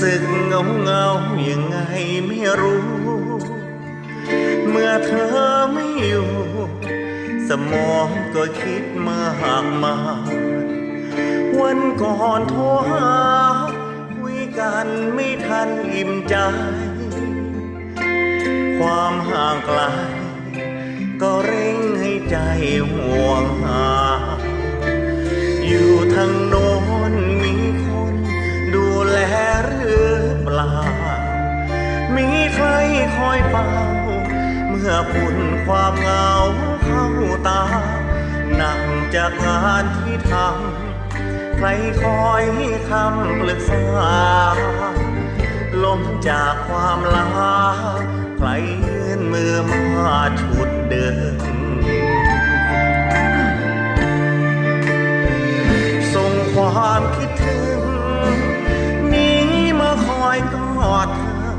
สึกเงาเยังไงไม่รู้ เมื่อเธอไม่อยู่ สมองก็คิดมากมาวันก่อนโทรหา กันไม่ทันอิ่มใจ ความห่างไกลก็เร่งให้ใจห่วงหา อยู่ทางโน้นมีคนดูแลหรือเปล่า มีใครคอยเฝ้า เมื่อฝุ่นความเหงาเข้าตา หนักจากงานที่ทำ ใครคอยให้คำปรึกษาลมจากความลาใครยื่นมือมาฉุดเดินส่งความคิดถึง นี้มาคอยกอดเธอ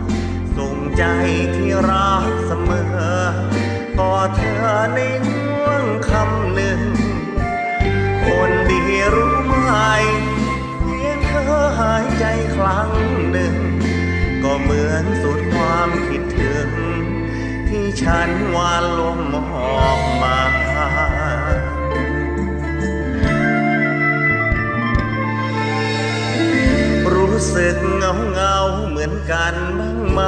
ส่งใจที่รักเสมอ กอดเธอใน เพียงเธอหายใจครั้งหนึ่ง ก็เหมือนสุดความคิดถึง ที่ฉันวานลมหอบมารู้สึกเงาเงาเหมือนกันบ้างไหม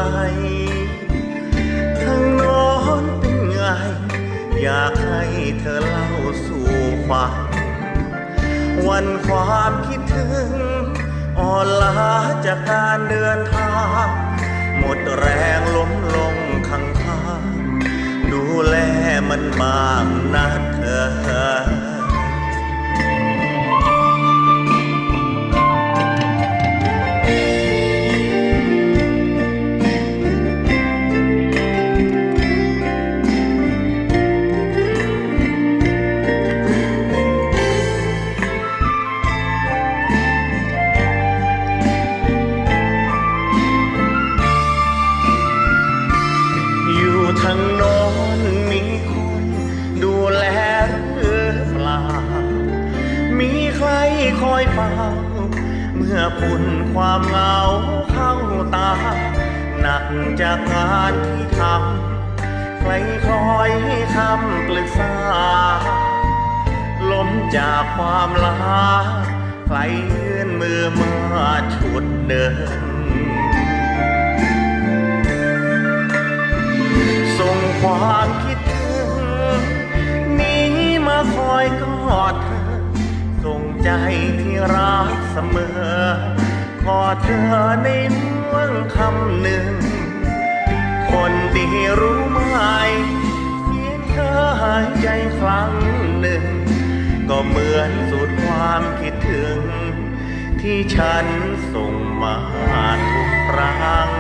ทางน้นเป็นไง อยากให้เธอเล่าสู่ฟัง วันความคิดถึง อ่อนล้าจากการเดินทาง หมดแรงล้มลงข้างทาง ดูแลมันบ้างนะเธอ ทางโน้นมีคนดูแลหรือเปล่า มีใครคอยเฝ้า เมื่อปุ่นความเหงาเข้าตา หนักจากงานที่ทำ ใครคอยให้คำปรึกษา ล้มจากความลาใครยื่นมือมาฉุดเดิน ความคิดถึงนี้มาคอยกอดเธอ ส่งใจที่รักเสมอกอดเธอในห่วงคำหนึ่ง คนดีรู้ไหมเพียงเธอหายใจครั้งหนึ่ง ก็เหมือนสุดความคิดถึง ที่ฉันส่งมาทุกครั้ง